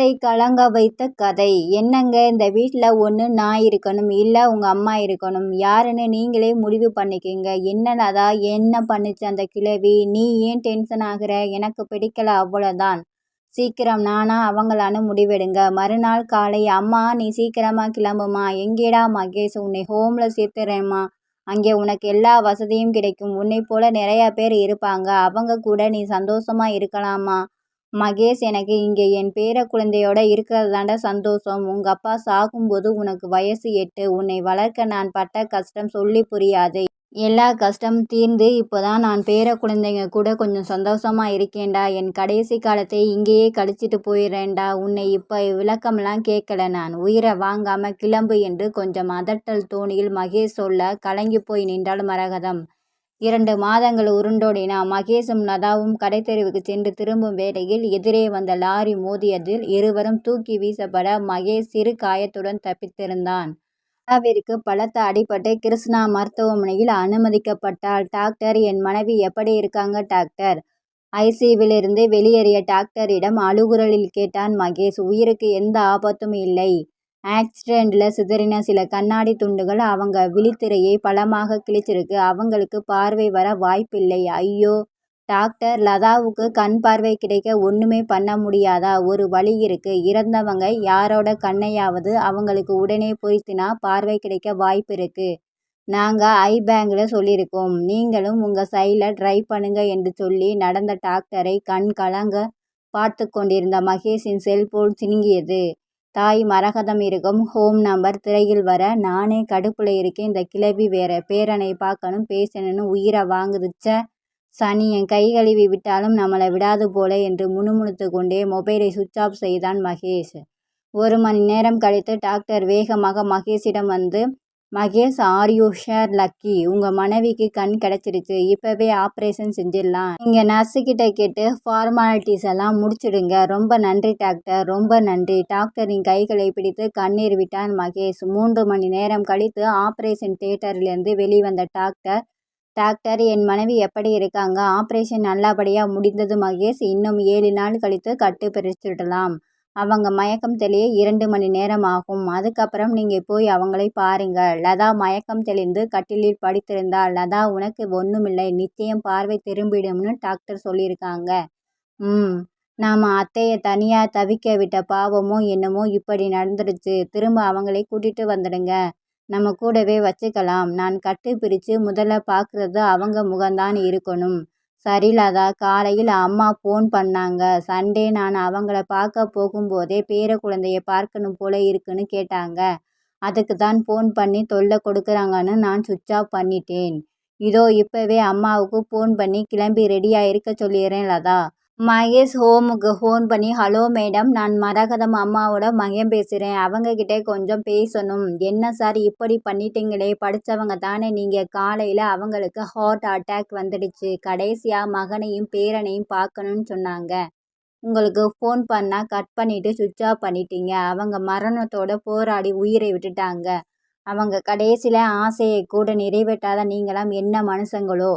மனதை கலங்க வைத்த கதை. என்னங்க இந்த வீட்டில் ஒன்று நான் இருக்கணும் இல்லை உங்கள் அம்மா இருக்கணும்? யாருன்னு நீங்களே முடிவு பண்ணிக்கோங்க. என்னடா என்ன பண்ணுச்சு அந்த கிழவி? நீ ஏன் டென்ஷன் ஆகுற? எனக்கு பிடிக்கல அவ்வளோதான் சீக்கிரம் நானா அவங்களான்னு முடிவெடுங்க. மறுநாள் காலை அம்மா நீ சீக்கிரமாக கிளம்புமா? எங்கேடா மகேஷ்? உன்னை ஹோமில் சேர்த்துறேம்மா அங்கே உனக்கு எல்லா வசதியும் கிடைக்கும். உன்னை போல நிறையா பேர் இருப்பாங்க. அவங்க கூட நீ சந்தோஷமாக இருக்கலாமா? மகேஷ் எனக்கு இங்கே என் பேர குழந்தையோட இருக்கிறதாண்ட சந்தோஷம். உங்கள் அப்பா சாகும்போது உனக்கு வயசு எட்டு. உன்னை வளர்க்க நான் பட்ட கஷ்டம் சொல்லி புரியாது. எல்லா கஷ்டம் தீர்ந்து இப்போதான் நான் பேர குழந்தைங்க கூட கொஞ்சம் சந்தோஷமா இருக்கேன்டா. என் கடைசி காலத்தை இங்கேயே கழிச்சிட்டு போயிடுறேன்டா. உன்னை இப்போ விளக்கம்லாம் கேட்கல நான். உயிரை வாங்காம கிளம்பு என்று கொஞ்சம் அதட்டல் தோணியில் மகேஷ் சொல்ல கலங்கி போய் நின்றாள் மரகதம். இரண்டு மாதங்கள் உருண்டோடின மகேஷும் லதாவும் கடைத்தெருவுக்கு சென்று திரும்பும் வேளையில் எதிரே வந்த லாரி மோதியதில் இருவரும் தூக்கி வீசப்பட மகேஷ் சிறு காயத்துடன் தப்பித்திருந்தான். லதாவிற்கு பலத்த அடிபட்டு கிருஷ்ணா மருத்துவமனையில் அனுமதிக்கப்பட்டால் டாக்டர் என் மனைவி எப்படி இருக்காங்க டாக்டர்? ஐசியூவிலிருந்து வெளியேறிய டாக்டரிடம் அழுகுரலில் கேட்டான் மகேஷ். உயிருக்கு எந்த ஆபத்தும் இல்லை. ஆக்சிடெண்ட்டில் சிதறின சில கண்ணாடி துண்டுகள் அவங்க விழித்திரையை பலமாக கிழிச்சிருக்கு. அவங்களுக்கு பார்வை வர வாய்ப்பில்லை. ஐயோ டாக்டர் லதாவுக்கு கண் பார்வை கிடைக்க ஒன்றுமே பண்ண முடியாதா? ஒரு வழி இருக்கு. இறந்தவங்க யாரோட கண்ணையாவது அவங்களுக்கு உடனே பொருத்தினா பார்வை கிடைக்க வாய்ப்பு இருக்கு. நாங்கள் ஐ பேங்கில் சொல்லியிருக்கோம். நீங்களும் உங்கள் சைடில் ட்ரை பண்ணுங்க என்று சொல்லி நடந்த டாக்டரை கண் கலங்க பார்த்து கொண்டிருந்த மகேஷின் செல்போன் சினுங்கியது. தாய் மரகதம் இருக்கும் ஹோம் நம்பர் திரையில் வர நானே கடுப்பில் இருக்கேன் இந்த கிளவி வேற பேரனை பார்க்கணும் பேசணும்னு உயிரை வாங்குதுச்ச. சனி என் கை கழுவி விட்டாலும் நம்மளை விடாது போல என்று முணுமுணுத்து கொண்டே மொபைலை சுவிட்ச் ஆஃப் செய்தான் மகேஷ். ஒரு மணி நேரம் கழித்து டாக்டர் வேகமாக மகேஷிடம் வந்து Mahesh are you sure lucky உங்கள் மனைவிக்கு கண் கிடச்சிருச்சு. இப்போவே ஆப்ரேஷன் செஞ்சிடலாம். நீங்கள் நர்ஸுக்கிட்ட கேட்டு ஃபார்மாலிட்டிஸ் எல்லாம் முடிச்சிடுங்க. ரொம்ப நன்றி டாக்டர் ரொம்ப நன்றி. டாக்டரின் கைகளை பிடித்து கண்ணீர் விட்டான் மகேஷ். மூன்று மணி நேரம் கழித்து ஆப்ரேஷன் தியேட்டரிலிருந்து வெளிவந்த டாக்டர் டாக்டர் என் மனைவி எப்படி இருக்காங்க? ஆப்ரேஷன் நல்லபடியாக முடிந்தது மகேஷ். இன்னும் ஏழு நாள் கழித்து கட்டு பிரிச்சிடலாம். அவங்க மயக்கம் தெளிய இரண்டு மணி நேரம் ஆகும். அதுக்கப்புறம் நீங்கள் போய் அவங்களை பாருங்க லதா மயக்கம் தெளிந்து கட்டிலில் படுத்திருந்தாள். லதா உனக்கு ஒன்றுமில்லை நிச்சயம் பார்வை திரும்பிடும்னு டாக்டர் சொல்லியிருக்காங்க. ம். நாம் அத்தையை தனியாக தவிக்க விட்ட பாவமோ என்னமோ இப்படி நடந்துடுச்சு திரும்ப அவங்களை கூட்டிகிட்டு வந்துடுங்க. நம்ம கூடவே வச்சுக்கலாம். நான் கட்டு பிரித்து முதல்ல பார்க்குறது அவங்க முகம்தான் இருக்கணும். சரிலதா? காலையில் அம்மா ஃபோன் பண்ணாங்க. சண்டே நான் அவங்கள பார்க்க போகும்போதே பேர குழந்தைய பார்க்கணும் போல இருக்குன்னு கேட்டாங்க. அதுக்கு தான் ஃபோன் பண்ணி தொல்லை கொடுக்குறாங்கன்னு நான் சுவிட்ச் ஆஃப் பண்ணிட்டேன். இதோ இப்போவே அம்மாவுக்கு ஃபோன் பண்ணி கிளம்பி ரெடியாக இருக்க சொல்லிடுறேன் லதா. மகேஷ் ஹோமுக்கு ஃபோன் பண்ணி ஹலோ மேடம் நான் மரகதம் அம்மாவோட மகன் பேசுகிறேன் அவங்கக்கிட்ட கொஞ்சம் பேசணும். என்ன சார் இப்படி பண்ணிட்டீங்களே? படித்தவங்க தானே நீங்கள் காலையில் அவங்களுக்கு ஹார்ட் அட்டாக் வந்துடுச்சு. கடைசியாக மகனையும் பேரனையும் பார்க்கணுன்னு சொன்னாங்க. உங்களுக்கு ஃபோன் பண்ணால் கட் பண்ணிவிட்டு சுவிட்ச் ஆஃப் பண்ணிட்டீங்க. அவங்க மரணத்தோட போராடி உயிரை விட்டுட்டாங்க. அவங்க கடைசியில் ஆசையை கூட நிறைவேற்றாத நீங்களாம் என்ன மனுஷங்களோ?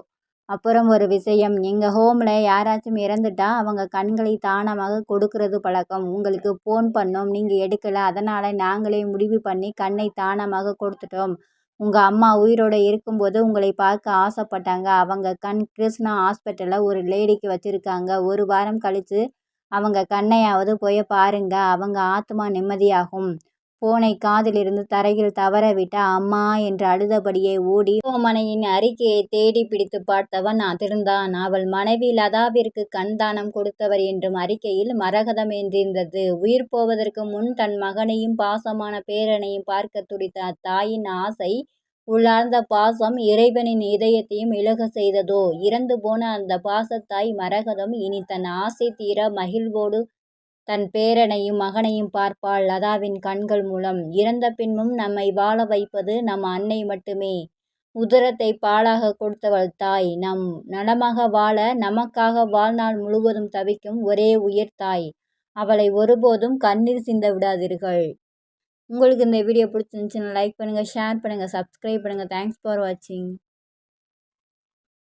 அப்புறம் ஒரு விஷயம். எங்கள் ஹோமில் யாராச்சும் இறந்துட்டா அவங்க கண்களை தானமாக கொடுக்கறது பழக்கம். உங்களுக்கு ஃபோன் பண்ணோம் நீங்கள் எடுக்கலை. அதனால் நாங்களே முடிவு பண்ணி கண்ணை தானமாக கொடுத்துட்டோம். உங்கள் அம்மா உயிரோடு இருக்கும்போது உங்களை பார்க்க ஆசைப்பட்டாங்க. அவங்க கண் கிருஷ்ணா ஹாஸ்பிட்டலில் ஒரு லேடிக்கு வச்சுருக்காங்க. ஒரு வாரம் கழித்து அவங்க கண்ணையாவது போய் பாருங்க. அவங்க ஆத்மா நிம்மதியாகும். போனை காதிலிருந்து தரையில் தவறவிட்ட அம்மா என்று அழுதபடியே ஓடி மனையின் அறிக்கையை தேடி பிடித்து பார்த்தவன் அதிர்ந்தான். அவள் மனைவி லதாவிற்கு கண் தானம் கொடுத்தவர் என்றும் அறிக்கையில் மரகதம் என்றிருந்தது. உயிர் போவதற்கு முன் தன் மகனையும் பாசமான பேரனையும் பார்க்க துடித்த அத்தாயின் ஆசை உள்ளார்ந்த பாசம் இறைவனின் இதயத்தையும் இழக செய்ததோ? இறந்து போன அந்த பாசத்தாய் மரகதம் இனி தன் ஆசை தீர மகிழ்வோடு தன் பேரனையும் மகனையும் பார்ப்பாள் லதாவின் கண்கள் மூலம். இறந்த பின்பும் நம்மை வாழ வைப்பது நம் அன்னை மட்டுமே. உதரத்தை பாலாக கொடுத்தவள் தாய். நம் நலமாக வாழ நமக்காக வாழ்நாள் முழுவதும் தவிக்கும் ஒரே உயிர் தாய். அவளை ஒருபோதும் கண்ணீர் சிந்த விடாதீர்கள். உங்களுக்கு இந்த வீடியோ பிடிச்சிருந்துச்சுன்னா லைக் பண்ணுங்கள் ஷேர் பண்ணுங்கள் சப்ஸ்கிரைப் பண்ணுங்கள் தேங்க்ஸ் ஃபார் வாட்சிங்